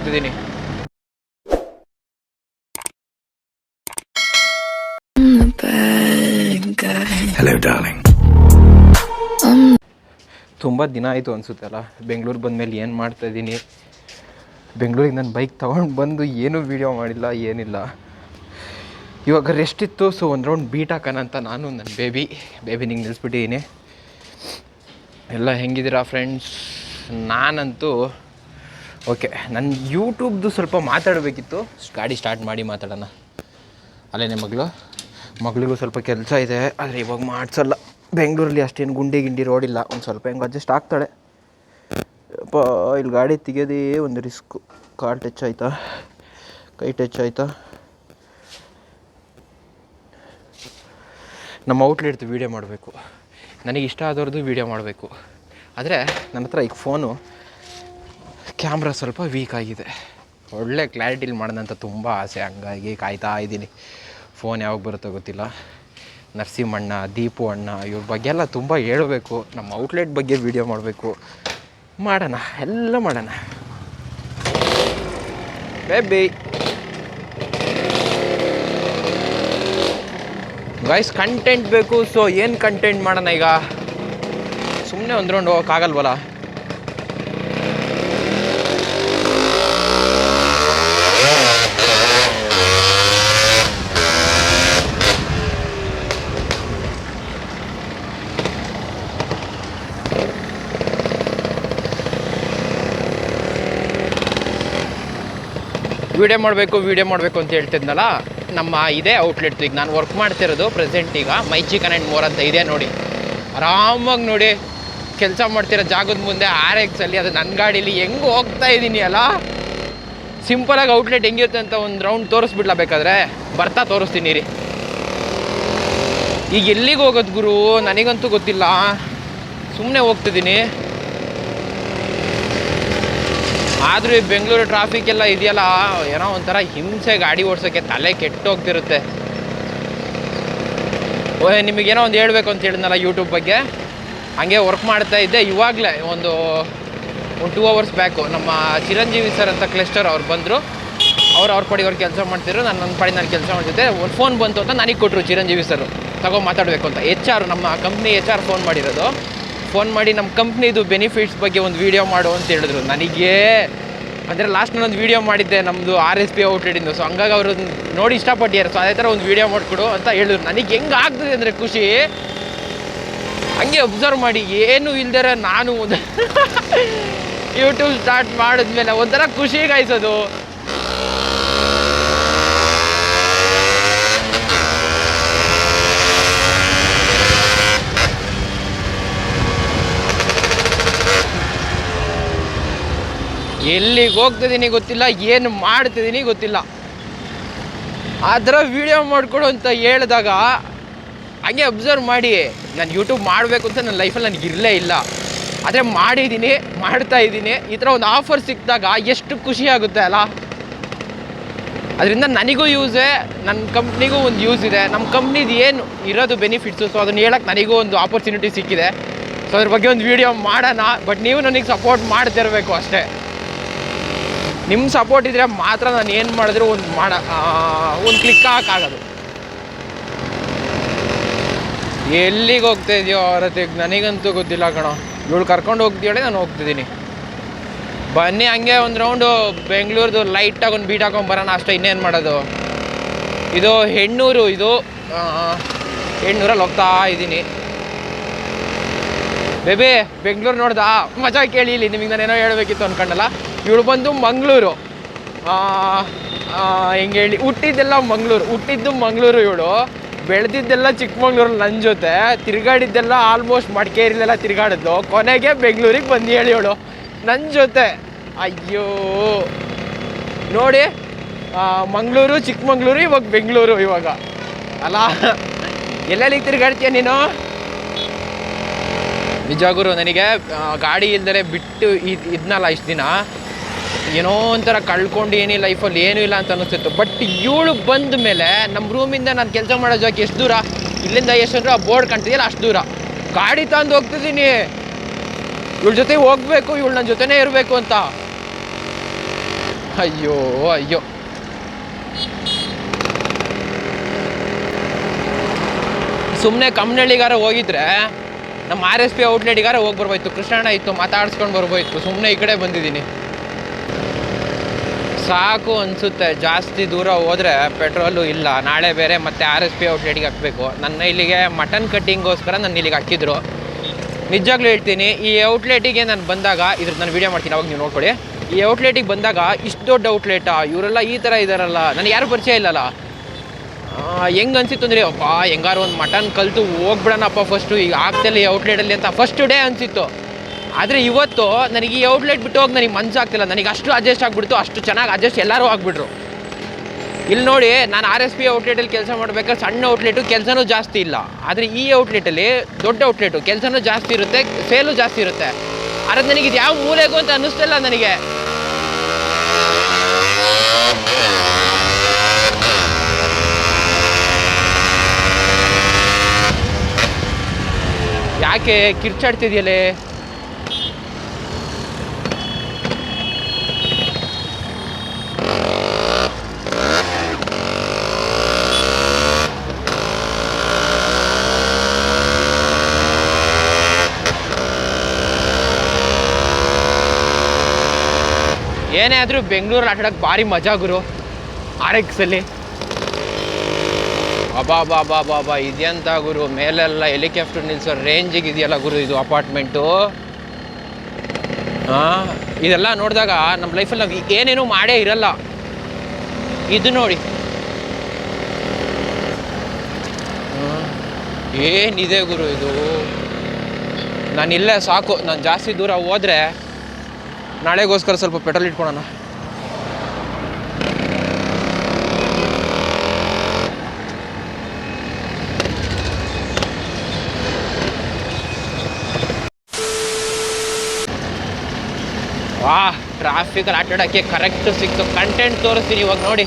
ಹೋಗ್ತಿದ್ದೀನಿ. ತುಂಬ ದಿನ ಆಯಿತು ಅನಿಸುತ್ತೆ ಅಲ್ಲ ಬೆಂಗಳೂರು ಬಂದಮೇಲೆ ಏನು ಮಾಡ್ತಾ ಇದ್ದೀನಿ ಬೆಂಗಳೂರಿಗೆ ನನ್ನ ಬೈಕ್ ತೊಗೊಂಡು ಬಂದು ಏನೂ ವೀಡಿಯೋ ಮಾಡಿಲ್ಲ ಏನಿಲ್ಲ. ಇವಾಗ ರೆಸ್ಟ್ ಇತ್ತು ಸೊ ಒಂದು ರೌಂಡ್ ಬೀಟ್ ಹಾಕೋಣ ಅಂತ ನಾನು ನನ್ನ ಬೇಬಿ ಬೇಬಿ ನಿಂಗೆ ನಿಲ್ಲಿಸ್ಬಿಟ್ಟಿದ್ದೀನಿ ಎಲ್ಲ ಹೆಂಗಿದ್ದೀರಾ ಫ್ರೆಂಡ್ಸ್ ನಾನಂತೂ ಓಕೆ ನನ್ನ ಯೂಟ್ಯೂಬ್ದು ಸ್ವಲ್ಪ ಮಾತಾಡಬೇಕಿತ್ತು. ಗಾಡಿ ಸ್ಟಾರ್ಟ್ ಮಾಡಿ ಮಾತಾಡೋಣ. ಅಲ್ಲೇನೆ ಮಗಳು? ಮಗಳಿಗೂ ಸ್ವಲ್ಪ ಕೆಲಸ ಇದೆ, ಆದರೆ ಇವಾಗ ಮಾಡಿಸಲ್ಲ. ಬೆಂಗಳೂರಲ್ಲಿ ಅಷ್ಟೇನು ಗುಂಡಿ ಗಿಂಡಿ ರೋಡಿಲ್ಲ ಒಂದು ಸ್ವಲ್ಪ ಹೆಂಗೆ ಅಡ್ಜಸ್ಟ್ ಆಗ್ತಾಳೆ. ಪ ಇಲ್ಲಿ ಗಾಡಿ ತೆಗಿಯೋದೇ ಒಂದು ರಿಸ್ಕು ಕಾಲ್ ಟಚ್ ಆಯ್ತಾ? ಕೈ ಟಚ್ ಆಯ್ತಾ? ನಮ್ಮ ಔಟ್ಲೆಟ್ದು ವೀಡಿಯೋ ಮಾಡಬೇಕು. ನನಗೆ ಇಷ್ಟ ಆದವ್ರದ್ದು ವೀಡಿಯೋ ಮಾಡಬೇಕು. ಆದರೆ ನನ್ನ ಹತ್ರ ಈಗ ಫೋನು ಕ್ಯಾಮ್ರಾ ಸ್ವಲ್ಪ ವೀಕ್ ಆಗಿದೆ. ಒಳ್ಳೆ ಕ್ಲಾರಿಟಿಲಿ ಮಾಡೋದಂತ ತುಂಬ ಆಸೆ ಹಂಗಾಗಿ ಕಾಯ್ತಾ ಇದ್ದೀನಿ. ಫೋನ್ ಯಾವಾಗ ಬರುತ್ತೋ ಗೊತ್ತಿಲ್ಲ. ನರಸಿಂಹಣ್ಣ, ದೀಪು ಅಣ್ಣ ಇವ್ರ ಬಗ್ಗೆ ಎಲ್ಲ ತುಂಬ ಹೇಳಬೇಕು. ನಮ್ಮ ಔಟ್ಲೆಟ್ ಬಗ್ಗೆ ವೀಡಿಯೋ ಮಾಡಬೇಕು. ಮಾಡೋಣ, ಎಲ್ಲ ಮಾಡೋಣ. ಬೇಬಿ ಗಾಯ್ಸ್ ಕಂಟೆಂಟ್ ಬೇಕು ಸೊ ಏನು ಕಂಟೆಂಟ್ ಮಾಡೋಣ ಈಗ? ಸುಮ್ಮನೆ ಒಂದು ರೌಂಡ್ ಹೋಗೋಕ್ಕಾಗಲ್ವಲ್ಲ? ವಿಡಿಯೋ ಮಾಡಬೇಕು ವಿಡಿಯೋ ಮಾಡಬೇಕು ಅಂತ ಹೇಳ್ತಿದ್ನಲ್ಲ, ನಮ್ಮ ಇದೇ ಔಟ್ಲೆಟ್ ಈಗ ನಾನು ವರ್ಕ್ ಮಾಡ್ತಿರೋದು ಪ್ರೆಸೆಂಟ್ ಈಗ ಮೈಚಿ ಕನೆಂಟ್ ಮೋರ್ ಅಂತ ಇದೆ ನೋಡಿ. ಆರಾಮಾಗಿ ನೋಡಿ, ಕೆಲಸ ಮಾಡ್ತಿರೋ ಜಾಗದ ಮುಂದೆ ಆರ್ ಎಕ್ಸಲ್ಲಿ ಅದು ನನ್ನ ಗಾಡೀಲಿ ಹೆಂಗೆ ಹೋಗ್ತಾ ಇದ್ದೀನಿ ಅಲ್ಲ? ಸಿಂಪಲಾಗಿ ಔಟ್ಲೆಟ್ ಹೆಂಗಿರುತ್ತೆ ಅಂತ ಒಂದು ರೌಂಡ್ ತೋರಿಸ್ಬಿಡ್ಲಾ ಬೇಕಾದ್ರೆ? ಬರ್ತಾ ತೋರಿಸ್ತೀನಿ ರೀ ಈಗ ಎಲ್ಲಿಗೆ ಹೋಗೋದು ಗುರು? ನನಗಂತೂ ಗೊತ್ತಿಲ್ಲ. ಸುಮ್ಮನೆ ಹೋಗ್ತಿದ್ದೀನಿ. ಆದರೂ ಬೆಂಗಳೂರು ಟ್ರಾಫಿಕ್ ಎಲ್ಲ ಇದೆಯಲ್ಲ, ಏನೋ ಒಂಥರ ಹಿಂಸೆ ಗಾಡಿ ಓಡ್ಸೋಕ್ಕೆ ತಲೆ ಕೆಟ್ಟೋಗ್ತಿರುತ್ತೆ. ಓ ನಿಮಗೇನೋ ಒಂದು ಹೇಳ್ಬೇಕು ಅಂತ ಹೇಳಿದ್ನಲ್ಲ ಯೂಟ್ಯೂಬ್ ಬಗ್ಗೆ. ಹಂಗೆ ವರ್ಕ್ ಮಾಡ್ತಾ ಇದ್ದೆ. ಇವಾಗಲೇ ಒಂದು ಒಂದು ಟೂ ಅವರ್ಸ್ ಬ್ಯಾಕು ನಮ್ಮ ಚಿರಂಜೀವಿ ಸರ್ ಅಂತ ಕ್ಲಸ್ಟರ್ ಅವ್ರು ಬಂದರು. ಅವ್ರು ಅವ್ರ ಪಡಿ ಅವ್ರು ಕೆಲಸ ಮಾಡ್ತಿದ್ರು. ನಾನು ನನ್ನ ಪಡಿ ನಾನು ಕೆಲಸ ಮಾಡ್ತಿದ್ದೆ. ಒಂದು ಫೋನ್ ಬಂತು ಅಂತ ನನಗೆ ಕೊಟ್ಟರು ಚಿರಂಜೀವಿ ಸರ್ ತಗೋ ಮಾತಾಡಬೇಕು ಅಂತ. ಎಚ್ ಆರ್ ನಮ್ಮ ಕಂಪ್ನಿ ಎಚ್ ಆರ್ ಫೋನ್ ಮಾಡಿರೋದು. ಫೋನ್ ಮಾಡಿ ನಮ್ಮ ಕಂಪ್ನಿದು ಬೆನಿಫಿಟ್ಸ್ ಬಗ್ಗೆ ಒಂದು ವೀಡಿಯೋ ಮಾಡು ಅಂತ ಹೇಳಿದ್ರು. ನನಗೆ ಅಂದರೆ ಲಾಸ್ಟ್ ನಾನು ಒಂದು ವೀಡಿಯೋ ಮಾಡಿದ್ದೆ ನಮ್ಮದು ಆರ್ ಎಸ್ ಪಿ ಔಟ್ಲೆಟಿಂದು ಸೊ ಹಂಗಾಗಿ ಅವರು ನೋಡಿ ಇಷ್ಟಪಟ್ಟಿದ್ದಾರೆ. ಸೊ ಅದೇ ಥರ ಒಂದು ವೀಡಿಯೋ ಮಾಡಿಕೊಡು ಅಂತ ಹೇಳಿದ್ರು. ನನಗೆ ಹೆಂಗೆ ಆಗ್ತದೆ ಅಂದರೆ ಖುಷಿ. ಹಂಗೆ ಒಬ್ಸರ್ವ್ ಮಾಡಿ, ಏನು ಇಲ್ದರೆ ನಾನು ಯೂಟ್ಯೂಬ್ ಸ್ಟಾರ್ಟ್ ಮಾಡಿದ್ಮೇಲೆ ಒಂಥರ ಖುಷಿ ಎಲ್ಲಿಗೆ ಹೋಗ್ತಿದ್ದೀನಿ ಗೊತ್ತಿಲ್ಲ, ಏನು ಮಾಡ್ತಿದ್ದೀನಿ ಗೊತ್ತಿಲ್ಲ. ಆ ಥರ ವೀಡಿಯೋ ಮಾಡಿಕೊಡು ಅಂತ ಹೇಳಿದಾಗ, ಹಾಗೆ ಅಬ್ಸರ್ವ್ ಮಾಡಿ, ನಾನು ಯೂಟ್ಯೂಬ್ ಮಾಡಬೇಕು ಅಂತ ನನ್ನ ಲೈಫಲ್ಲಿ ನನಗೆ ಇರಲೇ ಇಲ್ಲ. ಆದರೆ ಮಾಡಿದ್ದೀನಿ ಮಾಡ್ತಾ ಇದ್ದೀನಿ ಈ ಥರ ಒಂದು ಆಫರ್ ಸಿಕ್ಕಿದಾಗ ಎಷ್ಟು ಖುಷಿ ಆಗುತ್ತೆ ಅಲ್ಲ? ಅದರಿಂದ ನನಗೂ ಯೂಸೇ ನನ್ನ ಕಂಪ್ನಿಗೂ ಒಂದು ಯೂಸ್ ಇದೆ. ನಮ್ಮ ಕಂಪ್ನಿದು ಏನು ಇರೋದು ಬೆನಿಫಿಟ್ಸು ಸೊ ಅದನ್ನು ಹೇಳಕ್ಕೆ ನನಗೂ ಒಂದು ಆಪರ್ಚುನಿಟಿ ಸಿಕ್ಕಿದೆ. ಸೊ ಅದ್ರ ಬಗ್ಗೆ ಒಂದು ವೀಡಿಯೋ ಮಾಡೋಣ ಬಟ್ ನೀವು ನನಗೆ ಸಪೋರ್ಟ್ ಮಾಡ್ತಿರಬೇಕು ಅಷ್ಟೇ. ನಿಮ್ಮ ಸಪೋರ್ಟ್ ಇದ್ದರೆ ಮಾತ್ರ ನಾನು ಏನು ಮಾಡಿದ್ರು ಒಂದು ಮಾಡ ಒಂದು ಕ್ಲಿಕ್ ಹಾಕಾಗೋದು. ಎಲ್ಲಿಗೆ ಹೋಗ್ತಾ ಇದೆಯೋ ರತಿಗೆ ನನಗಂತೂ ಗೊತ್ತಿಲ್ಲ ಕಣೋ. ಇವಳು ಕರ್ಕೊಂಡು ಹೋಗ್ತೀಯಳೆ, ನಾನು ಹೋಗ್ತಿದ್ದೀನಿ ಬನ್ನಿ ಹಂಗೆ ಒಂದು ರೌಂಡು ಬೆಂಗಳೂರದು ಲೈಟಾಗಿ ಒಂದು ಬೀಟ್ ಹಾಕೊಂಡು ಬರೋಣ. ಅಷ್ಟೇ ಇನ್ನೇನು ಮಾಡೋದು? ಇದು ಹೆಣ್ಣೂರು, ಇದು ಹೆಣ್ಣೂರಲ್ಲಿ ಹೋಗ್ತಾ ಇದ್ದೀನಿ ಬೇಬಿ, ಬೆಂಗಳೂರು ನೋಡ್ದಾ? ಮಜಾ ಕೇಳಿ ಇಲ್ಲಿ, ನಿಮಗೆ ನಾನೇನೋ ಹೇಳಬೇಕಿತ್ತು ಅನ್ಕೊಂಡಲ್ಲ? ಇವಳು ಬಂದು ಮಂಗಳೂರು. ಹೆಂಗೆ ಹೇಳಿ, ಹುಟ್ಟಿದ್ದೆಲ್ಲ ಮಂಗಳೂರು. ಹುಟ್ಟಿದ್ದು ಮಂಗಳೂರು ಇವಳು. ಬೆಳೆದಿದ್ದೆಲ್ಲ ಚಿಕ್ಕಮಂಗ್ಳೂರು ನನ್ನ ಜೊತೆ. ತಿರುಗಾಡಿದ್ದೆಲ್ಲ ಆಲ್ಮೋಸ್ಟ್ ಮಡಿಕೇರಿಲೆಲ್ಲ ತಿರುಗಾಡಿದ್ದು ಕೊನೆಗೆ ಬೆಂಗಳೂರಿಗೆ ಬಂದು ಹೇಳಿ ಇವಳು. ನನ್ನ ಜೊತೆ. ಅಯ್ಯೋ. ನೋಡಿ ಮಂಗಳೂರು, ಚಿಕ್ಕಮಂಗ್ಳೂರು, ಇವಾಗ ಬೆಂಗಳೂರು ಇವಾಗ. ಅಲ್ಲ, ಎಲ್ಲೆಲ್ಲಿಗೆ ತಿರುಗಾಡ್ತೀಯ ನೀನು? ನಿಜ ಗುರು, ನನಗೆ ಗಾಡಿ ಇಲ್ದರೆ ಬಿಟ್ಟು ಇದು ಇದನ್ನಲ್ಲ ಇಷ್ಟು ದಿನ. ಏನೋ ಒಂಥರ ಕಳ್ಕೊಂಡು ಏನೇ ಲೈಫಲ್ಲಿ ಏನೂ ಇಲ್ಲ ಅಂತ ಅನಿಸ್ತಿತ್ತು ಬಟ್ ಇವಳು ಬಂದ ಮೇಲೆ ನಮ್ಮ ರೂಮಿಂದ ನಾನು ಕೆಲಸ ಮಾಡೋ ಜಾಗ ಎಷ್ಟು ದೂರ? ಇಲ್ಲಿಂದ ಎಷ್ಟು ಅಂದ್ರೆ ಆ ಬೋರ್ಡ್ ಕಾಣ್ತಿದೆಯಲ್ಲ ಅಷ್ಟು ದೂರ. ಗಾಡಿ ತಂದು ಹೋಗ್ತಿದ್ದೀನಿ. ಇವಳ ಜೊತೆ ಹೋಗ್ಬೇಕು, ಇವಳು ನನ್ನ ಜೊತೆನೇ ಇರಬೇಕು ಅಂತ. ಅಯ್ಯೋ ಅಯ್ಯೋ. ಸುಮ್ಮನೆ ಕಮ್ಮನಳ್ಳಿಗಾರ ಹೋಗಿದ್ರೆ ನಮ್ಮ ಆರ್ ಎಸ್ ಪಿ ಔಟ್ಲೆಟ್ಗಾರ ಹೋಗಿ ಬರ್ಬೋಯ್ತು. ಕೃಷ್ಣಣ್ಣ ಇತ್ತು, ಮಾತಾಡ್ಸ್ಕೊಂಡು ಬರ್ಬೋಯ್ತು. ಸುಮ್ಮನೆ ಈ ಕಡೆ ಬಂದಿದ್ದೀನಿ. ಸಾಕು ಅನಿಸುತ್ತೆ. ಜಾಸ್ತಿ ದೂರ ಹೋದರೆ ಪೆಟ್ರೋಲು ಇಲ್ಲ. ನಾಳೆ ಬೇರೆ ಮತ್ತೆ ಆರ್ ಎಸ್ ಪಿ ಔಟ್ಲೆಟ್ಗೆ ಹಾಕಬೇಕು. ನನ್ನ ಇಲ್ಲಿಗೆ ಮಟನ್ ಕಟ್ಟಿಂಗೋಸ್ಕರ ನನ್ನ ಇಲ್ಲಿಗೆ ಹಾಕಿದ್ರು. ನಿಜವಾಗ್ಲೂ ಹೇಳ್ತೀನಿ, ಈ ಔಟ್ಲೆಟಿಗೆ ನಾನು ಬಂದಾಗ, ಇದ್ರ ನಾನು ವೀಡಿಯೋ ಮಾಡ್ತೀನಿ, ಅವಾಗ ನೀವು ನೋಡ್ಕೊಳ್ಳಿ. ಈ ಔಟ್ಲೆಟಿಗೆ ಬಂದಾಗ ಇಷ್ಟು ದೊಡ್ಡ ಔಟ್ಲೆಟಾ, ಇವರೆಲ್ಲ ಈ ಥರ ಇದ್ದಾರಲ್ಲ ನನಗೆ ಯಾರು ಪರಿಚಯ ಇಲ್ಲಲ್ಲ. ಹೆಂಗೆ ಅನಿಸಿತ್ತು ಅಂದರೆ ಅಪ್ಪ ಹೆಂಗಾರು ಒಂದು ಮಟನ್ ಕಲಿತು ಹೋಗ್ಬಿಡೋಣಪ್ಪ ಫಸ್ಟು ಈಗ ಆಗ್ತಿಲ್ಲ ಈ ಔಟ್ಲೆಟಲ್ಲಿ ಅಂತ ಫಸ್ಟ್ ಡೇ ಅನಿಸಿತ್ತು. ಆದರೆ ಇವತ್ತು ನನಗೆ ಈ ಔಟ್ಲೆಟ್ ಬಿಟ್ಟು ಹೋಗಿ ನನಗೆ ಮನ್ಸಾಗ್ತಿಲ್ಲ ನನಗೆ ಅಷ್ಟು ಅಡ್ಜಸ್ಟ್ ಆಗಿಬಿಡ್ತು, ಅಷ್ಟು ಚೆನ್ನಾಗಿ ಅಡ್ಜಸ್ಟ್ ಎಲ್ಲರೂ ಆಗಿಬಿಟ್ರು. ಇಲ್ಲಿ ನೋಡಿ, ನಾನು ಆರ್ ಎಸ್ ಪಿ ಔಟ್ಲೆಟಲ್ಲಿ ಕೆಲಸ ಮಾಡಬೇಕಾದ್ರೆ ಸಣ್ಣ ಔಟ್ಲೆಟು ಕೆಲಸನೂ ಜಾಸ್ತಿ ಇಲ್ಲ. ಆದರೆ ಈ ಔಟ್ಲೆಟಲ್ಲಿ ದೊಡ್ಡ ಔಟ್ಲೆಟು ಕೆಲಸನೂ ಜಾಸ್ತಿ ಇರುತ್ತೆ ಸೇಲು ಜಾಸ್ತಿ ಇರುತ್ತೆ. ಆದರೆ ನನಗೆ ಇದು ಯಾವ ಮೂಲೆಗೂ ಅಂತ ಅನ್ನಿಸ್ತಿಲ್ಲ ನನಗೆ. ಯಾಕೆ ಕಿರ್ಚಾಡ್ತಿದ್ಯಲೇ? ಏನೇ ಆದರೂ ಬೆಂಗಳೂರಲ್ಲಿ ಆಟಾಡಕ್ಕೆ ಭಾರಿ ಮಜಾ ಗುರು. ಆರ್ ಎಕ್ಸಲ್ಲಿ ಅಬಾ ಬಾ ಬಾ ಬಾ ಬಾ ಇದೆಂತ ಗುರು. ಮೇಲೆಲ್ಲ ಹೆಲಿಕಾಪ್ಟರ್ ನಿಲ್ಸೋ ರೇಂಜಿಗೆ ಇದೆಯಲ್ಲ ಗುರು ಇದು ಅಪಾರ್ಟ್ಮೆಂಟು ಹಾಂ ಇದೆಲ್ಲ ನೋಡಿದಾಗ ನಮ್ಮ ಲೈಫಲ್ಲಿ ನಾವು ಏನೇನೂ ಮಾಡೇ ಇರಲ್ಲ. ಇದು ನೋಡಿ. ಏನಿದೆ ಗುರು ಇದು? ನಾನು ಇಲ್ಲೇ ಸಾಕು. ನಾನು ಜಾಸ್ತಿ ದೂರ ಹೋದರೆ ನಾಳೆಗೋಸ್ಕರ ಸ್ವಲ್ಪ ಪೆಟ್ರೋಲ್ ಇಟ್ಕೊಳೋಣ. ವಾ ಟ್ರಾಫಿಕ್ ಆಟಾಡೋಕ್ಕೆ ಕರೆಕ್ಟ್ ಸಿಕ್ತು. ಕಂಟೆಂಟ್ ತೋರಿಸ್ತೀನಿ ಇವಾಗ ನೋಡಿ.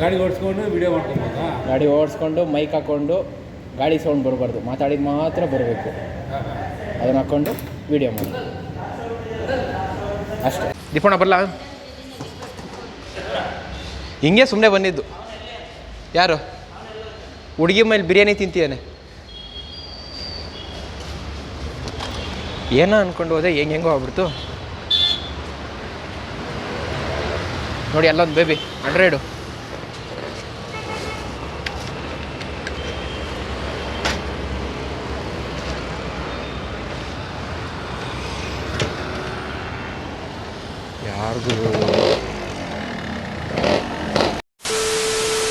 ಗಾಡಿ ಓಡಿಸ್ಕೊಂಡು ವಿಡಿಯೋ ಮಾಡ್ಕೊಬೋದಾ? ಗಾಡಿ ಓಡಿಸ್ಕೊಂಡು ಮೈಕ್ ಹಾಕ್ಕೊಂಡು ಗಾಡಿ ಸೌಂಡ್ ಬರಬಾರ್ದು. ಮಾತಾಡಿದ ಮಾತ್ರ ಬರಬೇಕು. ಅದನ್ನ ಹಾಕ್ಕೊಂಡು ವಿಡಿಯೋ ಮಾಡಿ. ಅಷ್ಟೇ. ದೀಪಣ್ಣ ಬರಲ್ಲ ಹಿಂಗೆ ಸುಮ್ಮನೆ ಬಂದಿದ್ದು. ಯಾರು? ಹುಡುಗಿ ಮೇಲೆ ಬಿರಿಯಾನಿ ತಿಂತೀಯಾನೆ? ಏನೋ ಅಂದ್ಕೊಂಡು ಹೋದೆ ಹೆಂಗೆ ಹೆಂಗೋ ಆಗ್ಬಿಡ್ತು. ನೋಡಿ ಅಲ್ಲೊಂದು ಬೇಬಿ ಹಂಡ್ರೆಡು скаргою.